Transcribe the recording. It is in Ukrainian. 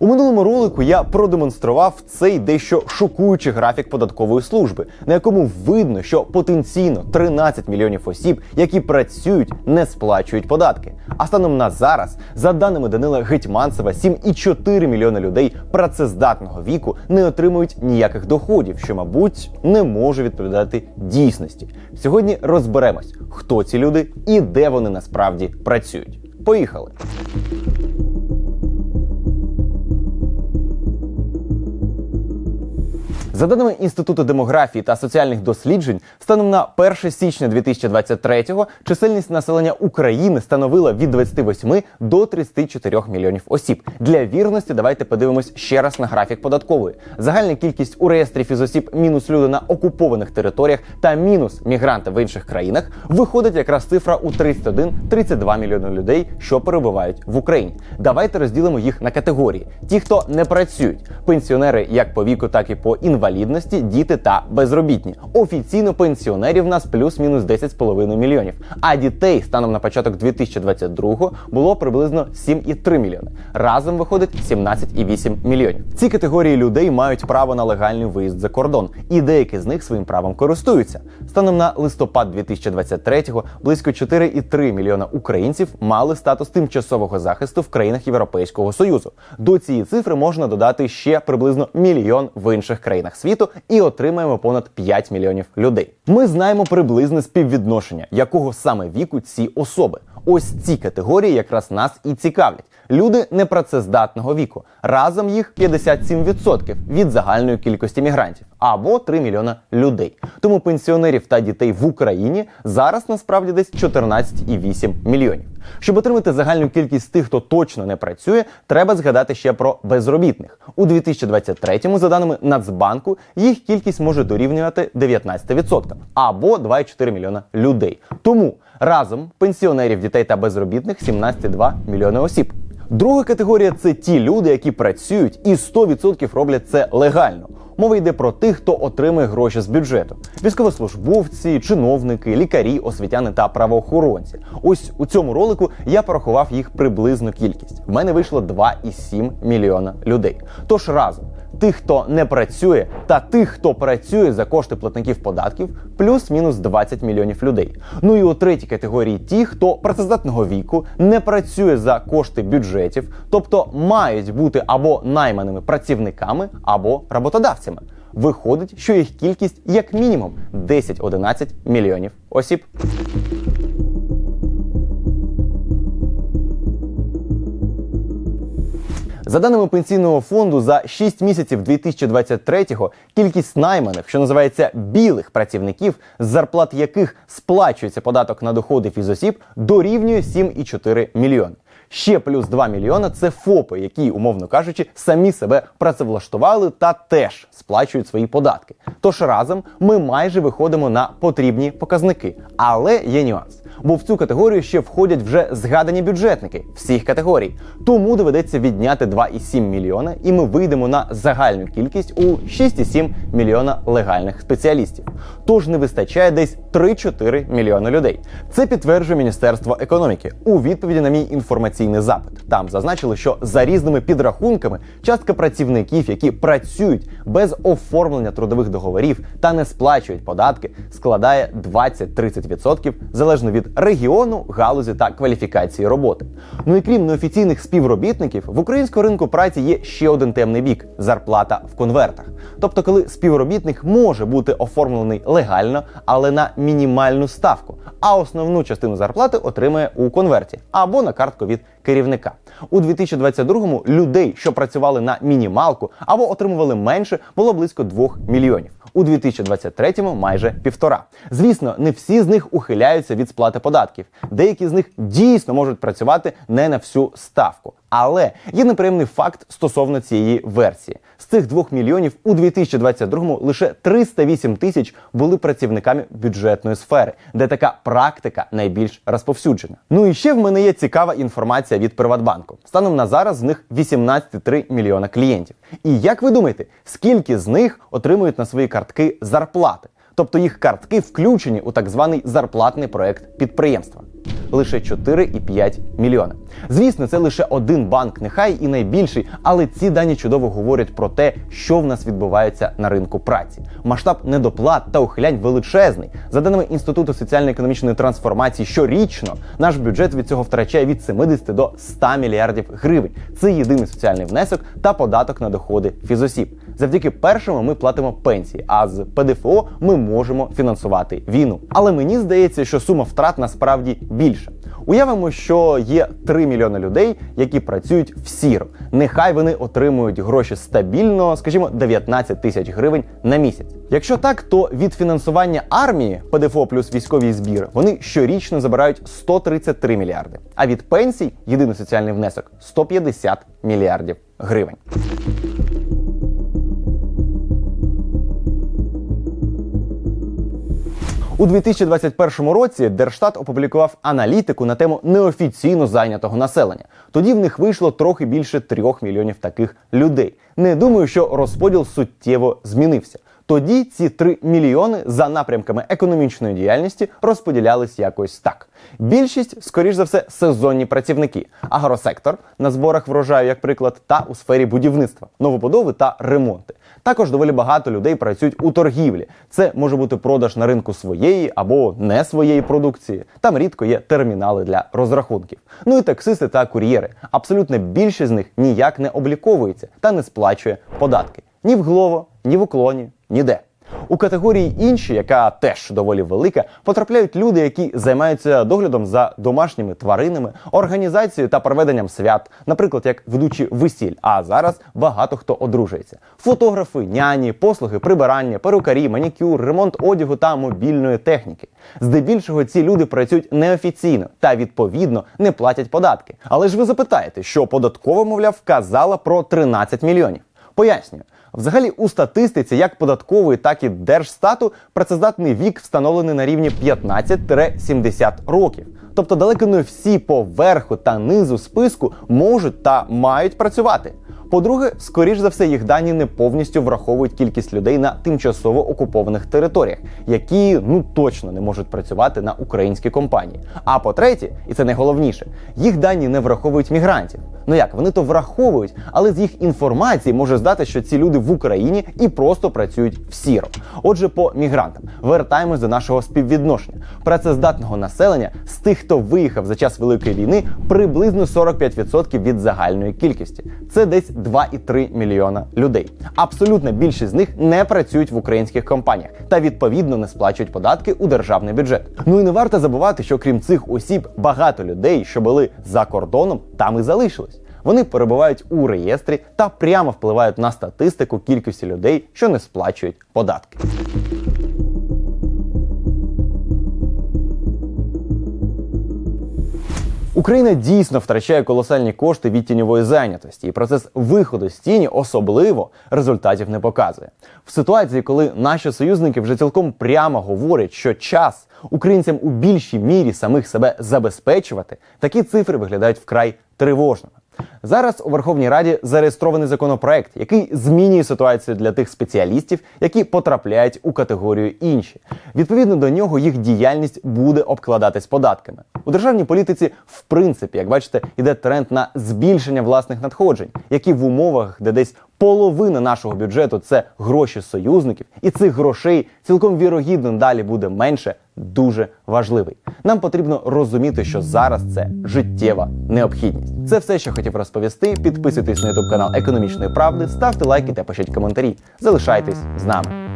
У минулому ролику я продемонстрував цей дещо шокуючий графік податкової служби, на якому видно, що потенційно 13 мільйонів осіб, які працюють, не сплачують податки. А станом на зараз, за даними Данила Гетьманцева, 7,4 мільйони людей працездатного віку не отримують ніяких доходів, що, мабуть, не може відповідати дійсності. Сьогодні розберемось, хто ці люди і де вони насправді працюють. Поїхали! За даними Інституту демографії та соціальних досліджень, станом на 1 січня 2023-го чисельність населення України становила від 28 до 34 мільйонів осіб. Для вірності давайте подивимось ще раз на графік податкової. Загальна кількість у реєстрі фізосіб мінус люди на окупованих територіях та мінус мігранти в інших країнах виходить якраз цифра у 31-32 мільйони людей, що перебувають в Україні. Давайте розділимо їх на категорії: ті, хто не працюють, пенсіонери як по віку, так і по інвалідності, діти та безробітні. Офіційно пенсіонерів в нас плюс-мінус 10,5 мільйонів. А дітей станом на початок 2022 було приблизно 7,3 мільйони. Разом виходить 17,8 мільйонів. Ці категорії людей мають право на легальний виїзд за кордон, і деякі з них своїм правом користуються. Станом на листопад 2023-го близько 4,3 мільйона українців мали статус тимчасового захисту в країнах Європейського союзу. До цієї цифри можна додати ще приблизно мільйон в інших країнах світу і отримаємо понад 5 мільйонів людей. Ми знаємо приблизне співвідношення, якого саме віку ці особи. Ось ці категорії якраз нас і цікавлять. Люди непрацездатного віку. Разом їх 57% від загальної кількості мігрантів або 3 мільйона людей. Тому пенсіонерів та дітей в Україні зараз насправді десь 14,8 мільйонів. Щоб отримати загальну кількість тих, хто точно не працює, треба згадати ще про безробітних. У 2023-му, за даними Нацбанку, їх кількість може дорівнювати 19% або 2,4 мільйона людей. Тому разом пенсіонерів, дітей та безробітних 17,2 мільйони осіб. Друга категорія це ті люди, які працюють і 100% роблять це легально. Мова йде про тих, хто отримує гроші з бюджету: військовослужбовці, чиновники, лікарі, освітяни та правоохоронці. Ось у цьому ролику я порахував їх приблизну кількість. В мене вийшло 2,7 мільйона людей. Тож разом тих, хто не працює, та тих, хто працює за кошти платників податків, плюс-мінус 20 мільйонів людей. Ну і у третій категорії ті, хто працездатного віку не працює за кошти бюджетів, тобто мають бути або найманими працівниками, або роботодавцями. Виходить, що їх кількість як мінімум 10-11 мільйонів осіб. За даними пенсійного фонду, за 6 місяців 2023-го кількість найманих, що називається білих працівників, з зарплат яких сплачується податок на доходи фізосіб, дорівнює 7,4 мільйони. Ще плюс 2 мільйона це ФОПи, які, умовно кажучи, самі себе працевлаштували та теж сплачують свої податки. Тож разом ми майже виходимо на потрібні показники. Але є нюанс. Бо в цю категорію ще входять вже згадані бюджетники всіх категорій. Тому доведеться відняти 2,7 мільйона, і ми вийдемо на загальну кількість у 6,7 мільйона легальних спеціалістів. Тож не вистачає десь 3-4 мільйони людей. Це підтверджує Міністерство економіки у відповіді на мій інформаційний запит. Там зазначили, що за різними підрахунками частка працівників, які працюють без оформлення трудових договорів та не сплачують податки, складає 20-30% залежно від регіону, галузі та кваліфікації роботи. Ну і крім неофіційних співробітників, в українському ринку праці є ще один темний бік зарплата в конвертах. Тобто, коли співробітник може бути оформлений легально, але на мінімальну ставку, а основну частину зарплати отримує у конверті або на картку від керівника. У 2022-му людей, що працювали на мінімалку або отримували менше, було близько 2 мільйонів. У 2023-му майже півтора. Звісно, не всі з них ухиляються від сплати податків. Деякі з них дійсно можуть працювати не на всю ставку. Але є неприємний факт стосовно цієї версії. З цих 2 мільйонів у 2022-му лише 308 тисяч були працівниками бюджетної сфери, де така практика найбільш розповсюджена. Ну і ще в мене є цікава інформація від Приватбанку. Станом на зараз з них 18,3 мільйона клієнтів. І як ви думаєте, скільки з них отримують на свої картки зарплати? Тобто їх картки включені у так званий зарплатний проект підприємства. Лише 4,5 мільйона. Звісно, це лише один банк, нехай і найбільший, але ці дані чудово говорять про те, що в нас відбувається на ринку праці. Масштаб недоплат та ухилянь величезний. За даними Інституту соціально-економічної трансформації, щорічно наш бюджет від цього втрачає від 70 до 100 мільярдів гривень. Це єдиний соціальний внесок та податок на доходи фізосіб. Завдяки першому ми платимо пенсії, а з ПДФО ми можемо фінансувати війну. Але мені здається, що сума втрат насправді більша. Уявимо, що є 3 мільйони людей, які працюють в сіро. Нехай вони отримують гроші стабільно, скажімо, 19 тисяч гривень на місяць. Якщо так, то від фінансування армії ПДФО плюс військовий збір вони щорічно забирають 133 мільярди. А від пенсій єдиний соціальний внесок 150 мільярдів гривень. У 2021 році Держстат опублікував аналітику на тему неофіційно зайнятого населення. Тоді в них вийшло трохи більше трьох мільйонів таких людей. Не думаю, що розподіл суттєво змінився. Тоді ці 3 мільйони за напрямками економічної діяльності розподілялись якось так. Більшість, скоріш за все, сезонні працівники, агросектор на зборах врожаю, як приклад, та у сфері будівництва, новобудови та ремонти. Також доволі багато людей працюють у торгівлі. Це може бути продаж на ринку своєї або не своєї продукції. Там рідко є термінали для розрахунків. Ну і таксисти та кур'єри. Абсолютна більшість з них ніяк не обліковується та не сплачує податки ні в Глово, ні в уклоні, ніде. У категорії інші, яка теж доволі велика, потрапляють люди, які займаються доглядом за домашніми тваринами, організацією та проведенням свят, наприклад, як ведучі весіль. А зараз багато хто одружується: фотографи, няні, послуги, прибирання, перукарі, манікюр, ремонт одягу та мобільної техніки. Здебільшого ці люди працюють неофіційно та відповідно не платять податки. Але ж ви запитаєте, що податкова, мовляв, вказала про 13 мільйонів. Пояснюю. Взагалі, у статистиці як податкової, так і держстату працездатний вік встановлений на рівні 15-70 років. Тобто далеко не всі по верху та низу списку можуть та мають працювати. По-друге, скоріш за все, їх дані не повністю враховують кількість людей на тимчасово окупованих територіях, які ну точно не можуть працювати на українські компанії. А по-третє, і це найголовніше, їх дані не враховують мігрантів. Ну як вони то враховують, але з їх інформації може здати, що ці люди в Україні і просто працюють в сіро. Отже, по мігрантам вертаємось до нашого співвідношення. Працездатного населення з тих, хто виїхав за час великої війни, приблизно 45% від загальної кількості. Це десь 2,3 мільйона людей. Абсолютна більшість з них не працюють в українських компаніях та відповідно не сплачують податки у державний бюджет. Ну і не варто забувати, що крім цих осіб багато людей, що були за кордоном, там і залишились. Вони перебувають у реєстрі та прямо впливають на статистику кількості людей, що не сплачують податки. Україна дійсно втрачає колосальні кошти від тіньової зайнятості, і процес виходу з тіні особливо результатів не показує. В ситуації, коли наші союзники вже цілком прямо говорять, що час українцям у більшій мірі самих себе забезпечувати, такі цифри виглядають вкрай тривожними. Зараз у Верховній Раді зареєстрований законопроект, який змінює ситуацію для тих спеціалістів, які потрапляють у категорію інші. Відповідно до нього їх діяльність буде обкладатись податками. У державній політиці, в принципі, як бачите, йде тренд на збільшення власних надходжень, які в умовах, де десь половина нашого бюджету це гроші союзників, і цих грошей цілком вірогідно далі буде менше. Дуже важливий. Нам потрібно розуміти, що зараз це життєва необхідність. Це все, що хотів розповісти. Підписуйтесь на youtube канал Економічної правди, ставте лайки та пишіть коментарі. Залишайтесь з нами.